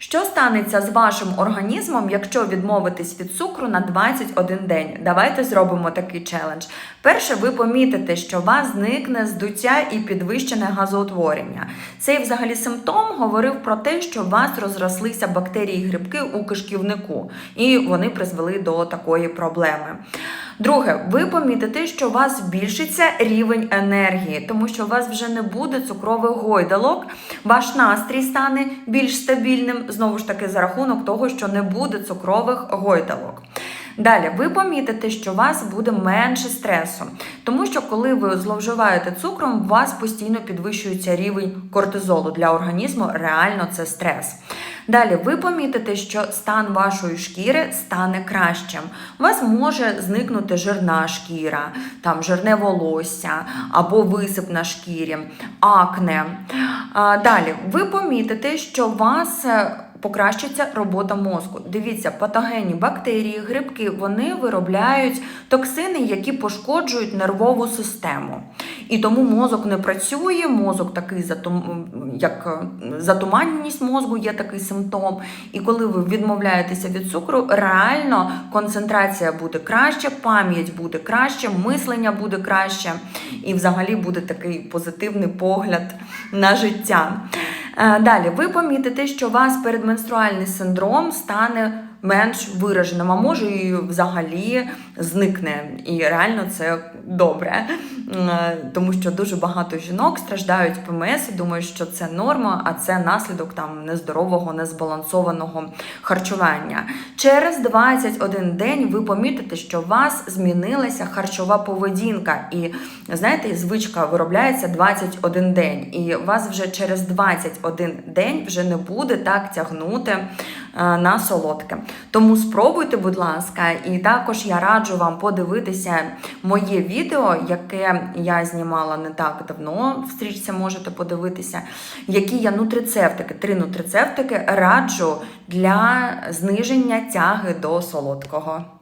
Що станеться з вашим організмом, якщо відмовитись від цукру на 21 день? Давайте зробимо такий челендж. Перше, ви помітите, що у вас зникне здуття і підвищене газоутворення. Цей взагалі симптом говорив про те, що у вас розрослися бактерії грибки у кишківнику, і вони призвели до такої проблеми. Друге, ви помітите, що у вас збільшиться рівень енергії, тому що у вас вже не буде цукрових гойдалок, ваш настрій стане більш стабільним, знову ж таки, за рахунок того, що не буде цукрових гойдалок. Далі, ви помітите, що у вас буде менше стресу, тому що коли ви зловживаєте цукром, у вас постійно підвищується рівень кортизолу для організму, реально це стрес. Далі ви помітите, що стан вашої шкіри стане кращим. У вас може зникнути жирна шкіра, там жирне волосся або висип на шкірі, акне. Далі ви помітите, що у вас. Покращиться робота мозку. Дивіться, патогенні бактерії, грибки вони виробляють токсини, які пошкоджують нервову систему. І тому мозок не працює, мозок такий як е, затуманеність мозку, є такий симптом. І коли ви відмовляєтеся від цукру, реально концентрація буде краще, пам'ять буде краще, мислення буде краще, і взагалі буде такий позитивний погляд на життя. Е, Далі ви помітите, що у вас передменструальний синдром стане менш вираженим, а може і взагалі зникне. І реально це добре. Е, Тому що дуже багато жінок страждають ПМС і думають, що це норма, а це наслідок там нездорового, незбалансованого харчування. Через 21 день ви помітите, що у вас змінилася харчова поведінка, і знаєте, звичка виробляється 21 день, і вас вже через 21 день вже не буде так тягнути на солодке. Тому спробуйте, будь ласка, і також я раджу вам подивитися моє відео, яке я знімала не так давно. В стрічці можете подивитися, які я нутрицептики, три нутрицептики раджу для зниження тяги до солодкого.